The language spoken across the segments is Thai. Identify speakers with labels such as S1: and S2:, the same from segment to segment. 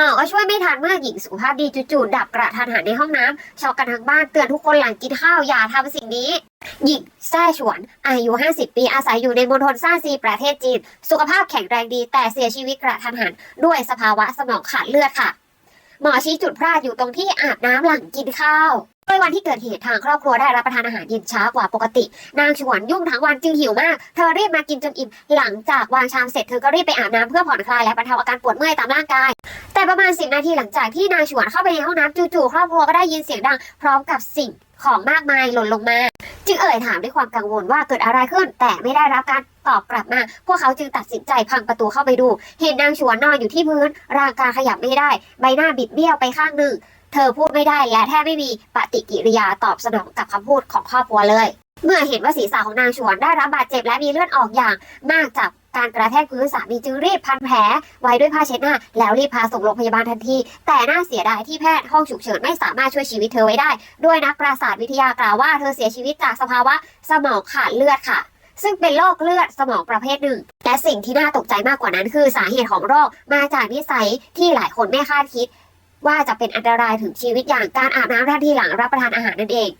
S1: หมอก็ช่วยไม่ทันเมื่อหญิงสุขภาพดีจู่ๆดับกระทันหันในห้องน้ำช็อกกันทั้งบ้านเตือนทุกคนหลังกินข้าวอย่าทำสิ่งนี้หญิงแซ่ฉวน อายุ 50 ปี อาศัยอยู่ในมณฑลซ่าซี ประเทศจีน สุขภาพแข็งแรงดี แต่เสียชีวิตกระทันหัน ด้วยสภาวะสมองขาดเลือดค่ะ หมอชี้จุดพลาดอยู่ตรงที่อาบน้ำหลังกินข้าวโดยวันที่เกิดเหตุทางครอบครัวได้รับประทานอาหารเย็นช้ากว่าปกติ นางฉวนยุ่งทั้งวันจึงหิวมาก เธอรีบมากินจนอิ่ม หลังจากวางชามเสร็จเธอก็รีบไปอาบน้ำเพื่อผ่อนคลายและบรรเทาอาการปวดเมื่อยตามร่างกาย แต่ประมาณสิบนาทีหลังจากที่นางฉวนเข้าไปในห้องน้ำจู่ๆครอบครัวก็ได้ยินเสียงดัง พร้อมกับสิ่ง ของมากมายหล่นลงมา จึงเอ่ยถามด้วยความกังวลว่าเกิดอะไรขึ้น แต่ไม่ได้รับการตอบกลับมา พวกเขาจึงตัดสินใจพังประตูเข้าไปดู เห็นนางฉวนนอนอยู่ที่พื้น ร่างกายขยับไม่ได้ ใบหน้าบิดเบี้ยวไปข้างหนึ่ง เธอพูดไม่ได้และแทบไม่มีปฏิกิริยาตอบสนองกับคำพูดของครอบครัวเลย เมื่อเห็นว่าศีรษะของนางฉวนได้รับบาดเจ็บและมีเลือดออกอย่างมากจาก การกระแทกพื้นสามีจึงรีบพันแผลไว้ด้วยผ้าเช็ดหน้า แล้วรีบพาส่งโรงพยาบาลทันที แต่น่าเสียดายที่แพทย์ห้องฉุกเฉินไม่สามารถช่วยชีวิตเธอไว้ได้ ด้วยนักประสาทวิทยากล่าวว่าเธอเสียชีวิตจากสภาวะสมองขาดเลือดค่ะ ซึ่งเป็นโรคเลือดสมองประเภทหนึ่งและสิ่งที่น่าตกใจมากกว่านั้นคือสาเหตุของโรคมาจากนิสัยที่หลายคนไม่คาดคิด ว่าจะเป็นอันตรายถึงชีวิตอย่างการอาบน้ำทันทีหลังรับประทานอาหารนั่นเอง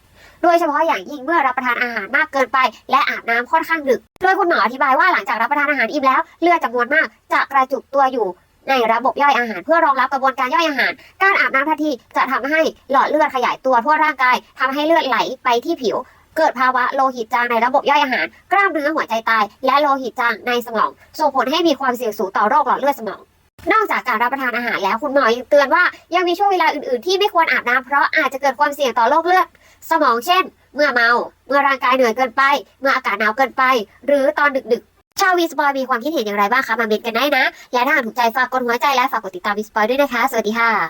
S1: โดยเฉพาะอย่างยิ่งเมื่อรับประทานอาหารมากเกินไป และอาบน้ำค่อนข้างดึก โดยคุณหมออธิบายว่าหลังจากรับประทานอาหารอิ่มแล้ว เลือดจำนวนมากจะกระจุกตัวอยู่ในระบบย่อยอาหารเพื่อรองรับกระบวนการย่อยอาหาร การอาบน้ำทันทีจะทำให้หลอดเลือดขยายตัวทั่วร่างกายทำให้เลือดไหลไปที่ผิว เกิดภาวะโลหิตจางในระบบย่อยอาหาร กล้ามเนื้อหัวใจตาย และโลหิตจางในสมอง ส่งผลให้มีความเสี่ยงสูงต่อโรคหลอดเลือดสมอง นอกจากการรับประทานอาหารแล้วคุณหมอยังเตือนว่ายังมีช่วงเวลาอื่นๆที่ไม่ควรอาบน้ำเพราะอาจจะเกิดความเสี่ยงต่อโรคเลือด สมองเช่น เมื่อเมา เมื่อร่างกายเหนื่อยเกินไป เมื่ออากาศหนาวเกินไป หรือตอนดึกๆ ชาววีสปอยมีความคิดเห็นอย่างไรบ้างคะ มาเมนกันได้นะ และถ้าหากถูกใจฝากกดหัวใจและฝากกดติดตามวีสปอยด้วยนะคะ สวัสดีค่ะ